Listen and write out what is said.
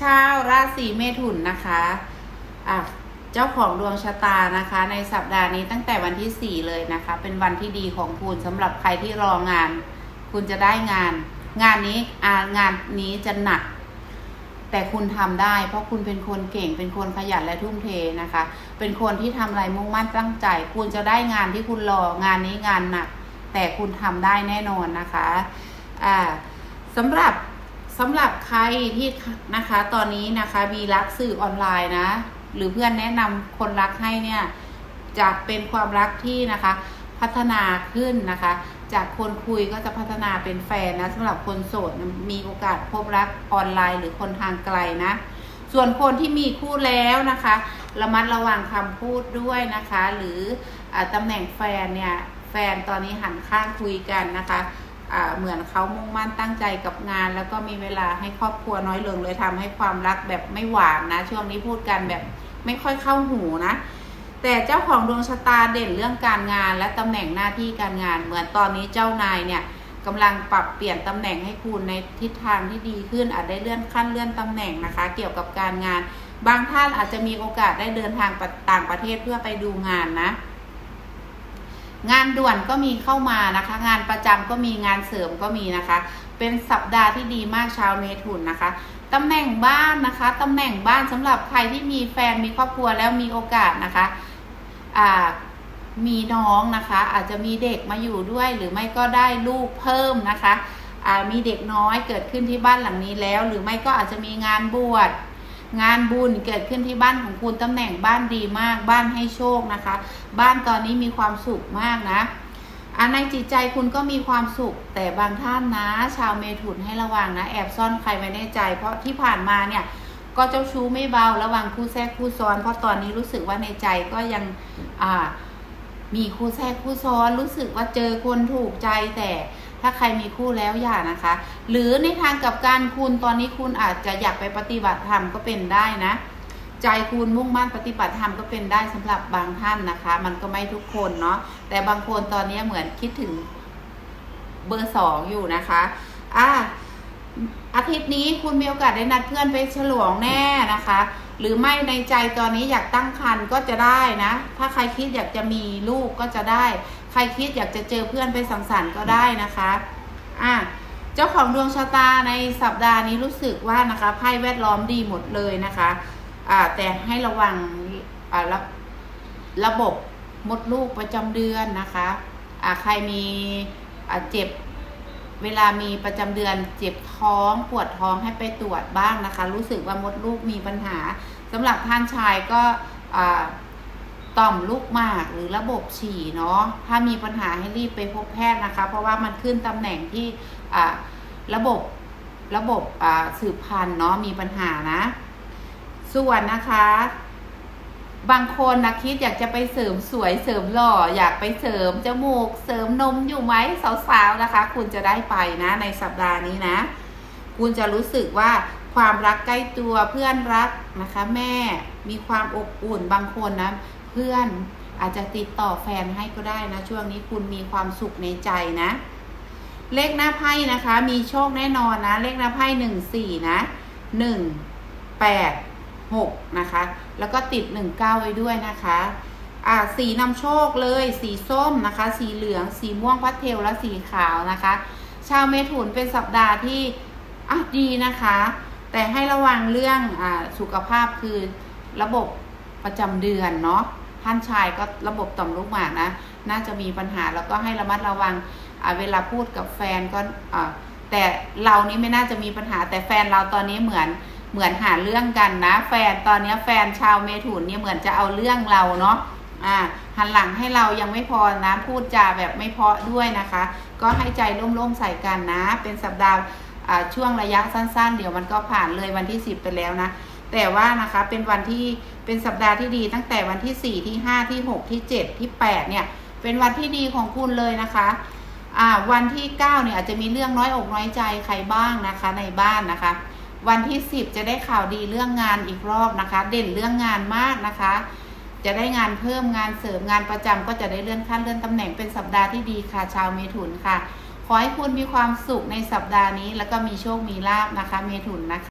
ชาวราศีเมถุนนะคะอะเจ้าของดวงชะตานะคะ ในสัปดาห์นี้ตั้งแต่วันที่ 4 เลยนะคะ เป็นวันที่ดีของคุณสำหรับใครที่รองาน คุณจะได้งาน งานนี้อ่างานนี้จะหนัก แต่คุณทำได้ เพราะคุณเป็นคนเก่ง เป็นคนขยันและทุ่มเทนะคะ เป็นคนที่ทำอะไรมุ่งมั่นตั้งใจ คุณจะได้งานที่คุณรองานนี้งานหนัก แต่คุณทำได้แน่นอนนะคะอ่าสำหรับ สำหรับใครที่นะคะตอนนี้นะคะมีรักสื่อออนไลน์นะ หรือเพื่อนแนะนำคนรักให้เนี่ยจะเป็นความรักที่นะคะ พัฒนาขึ้นนะคะ จากคนคุยก็จะพัฒนาเป็นแฟนนะสำหรับคนโสดมีโอกาสพบรักออนไลน์ หรือคนทางไกลนะ ส่วนคนที่มีคู่แล้วนะคะ ระมัดระวังคำพูดด้วยนะคะ หรืออตำแหน่งแฟนเนี่ยแฟนตอนนี้หันข้างคุยกันนะคะ เหมือนเขามุ่งมั่นตั้งใจกับงาน แล้วก็มีเวลาให้ครอบครัวน้อยลงเลยทำให้ความรักแบบไม่หวานนะ ช่วงนี้พูดกันแบบไม่ค่อยเข้าหูนะ แต่เจ้าของดวงชะตาเด่นเรื่องการงาน และตำแหน่งหน้าที่การงาน เหมือนตอนนี้เจ้านายเนี่ยกำลังปรับเปลี่ยนตำแหน่งให้คุณในทิศทางที่ดีขึ้น อาจได้เลื่อนขั้นเลื่อนตำแหน่งนะคะ เกี่ยวกับการงาน บางท่านอาจจะมีโอกาสได้เดินทางไปต่างประเทศเพื่อไปดูงานนะ งานด่วนก็มีเข้ามานะคะ งานประจำก็มีงานเสริมก็มีนะคะ เป็นสัปดาห์ที่ดีมากชาวเมถุนนะคะตำแหน่งบ้านนะคะตำแหน่งบ้านสำหรับใครที่มีแฟนมีครอบครัวแล้วมีโอกาสนะคะอ่ามีน้องนะคะ อาจจะมีเด็กมาอยู่ด้วย หรือไม่ก็ได้ลูกเพิ่มนะคะมีเด็กน้อยเกิดขึ้นที่บ้านหลังนี้แล้ว หรือไม่ก็อาจจะมีงานบวช งานบุญเกิดขึ้นที่บ้านของคุณตำแหน่งบ้านดีมาก บ้านให้โชคนะคะ บ้านตอนนี้มีความสุขมากนะอันในจิตใจคุณก็มีความสุข แต่บางท่านนะ ชาวเมถุนให้ระวังนะ แอบซ่อนใครไว้ในใจ เพราะที่ผ่านมาเนี่ยก็เจ้าชู้ไม่เบาระวังคู่แทรกคู่ซ้อน เพราะตอนนี้รู้สึกว่าในใจก็ยังอ่ามีคู่แทรกคู่ซ้อนรู้สึกว่าเจอคนถูกใจแต่ ถ้าใครมีคู่แล้วอย่านะคะ หรือในทางกับการคุณตอนนี้คุณอาจจะอยากไปปฏิบัติธรรมก็เป็นได้นะ ใจคุณมุ่งมั่นปฏิบัติธรรมก็เป็นได้สำหรับบางท่านนะคะ มันก็ไม่ทุกคนเนาะแต่บางคนตอนนี้เหมือนคิดถึงเบอร์สองอยู่นะคะอะอาทิตย์นี้คุณมีโอกาสได้นัดเพื่อนไปฉลองแน่นะคะ หรือไม่ในใจตอนนี้อยากตั้งครรภ์ก็จะได้นะ ถ้าใครคิดอยากจะมีลูกก็จะได้ ใครคิดอยากจะเจอเพื่อนไปสังสรรค์ก็ได้นะคะอะเจ้าของดวงชะตาในสัปดาห์นี้รู้สึกว่านะคะไพ่แวดล้อมดีหมดเลยนะคะอ่าแต่ให้ระวังอ่าระระบบมดลูกประจำเดือนนะคะอ่าใครมีอ่าเจ็บเวลามีประจำเดือนเจ็บท้องปวดท้องให้ไปตรวจบ้างนะคะ รู้สึกว่ามดลูกมีปัญหาสำหรับท่านชายก็อ่า ต่อมลูกหมากหรือระบบฉี่เนาะถ้ามีปัญหาให้รีบไปพบแพทย์นะคะ เพราะว่ามันขึ้นตำแหน่งที่ระบบระบบสืบพันธุ์เนาะมีปัญหานะ ส่วนนะคะ บางคนนะคิดอยากจะไปเสริมสวยเสริมหล่อ อยากไปเสริมจมูก เสริมนมอยู่ไหมสาวๆนะคะ คุณจะได้ไปนะ ในสัปดาห์นี้นะ คุณจะรู้สึกว่าความรักใกล้ตัวเพื่อนรักนะคะ แม่มีความอบอุ่นบางคนนะ เพื่อนอาจจะติดต่อแฟนให้ก็ได้นะ ช่วงนี้คุณมีความสุขในใจนะ เลขหน้าไพ่นะคะ มีโชคแน่นอนนะ เลขหน้าไพ่หนึ่งสี่นะหนึ่งแปดหกนะคะ แล้วก็ติดหนึ่งเก้าไว้ด้วยนะคะอ่าสีนำโชคเลย สีส้มนะคะ สีเหลือง สีม่วงพัสเทลและสีขาวนะคะ ชาวเมถุนเป็นสัปดาห์ที่อะดีนะคะ แต่ให้ระวังเรื่องอ่าสุขภาพคือระบบประจำเดือนเนาะ ท่านชายก็ระบบต่อมลูกหมากนะ น่าจะมีปัญหาแล้วก็ให้ระมัดระวังเวลาพูดกับแฟนก็แต่เรานี้ไม่น่าจะมีปัญหา แต่แฟนเราตอนนี้เหมือนเหมือนหาเรื่องกันนะ แฟนตอนนี้แฟนชาวเมถุนเนี่ยเหมือนจะเอาเรื่องเราเนาะอ่าหันหลังให้เรายังไม่พอนะพูดจาแบบไม่เพาะด้วยนะคะ ก็ให้ใจร่มๆใส่กันนะ เป็นสัปดาห์ช่วงระยะสั้น ๆ เดี๋ยวมันก็ผ่านเลยวันที่ 10 ไปแล้วนะ แต่ว่านะคะเป็นวันที่เป็นสัปดาห์ที่ดีตั้งแต่วันที่ 4 ที่ 5 ที่ 6 ที่ 7 ที่ 8 เนี่ย เป็นวันที่ดีของคุณเลยนะคะอ่าวันที่ 9 เนี่ยอาจจะมีเรื่องน้อยอกน้อยใจใครบ้างนะคะในบ้านนะคะ วันที่ 10 จะได้ข่าวดีเรื่องงานอีกรอบนะคะ เด่นเรื่องงานมากนะคะ จะได้งานเพิ่มงานเสริมงานประจำก็จะได้เลื่อนขั้นเลื่อนตำแหน่งเป็นสัปดาห์ที่ดีค่ะชาวเมถุนค่ะ ขอให้คุณมีความสุขในสัปดาห์นี้ แล้วก็มีโชคมีลาบนะคะ เมถุนนะคะ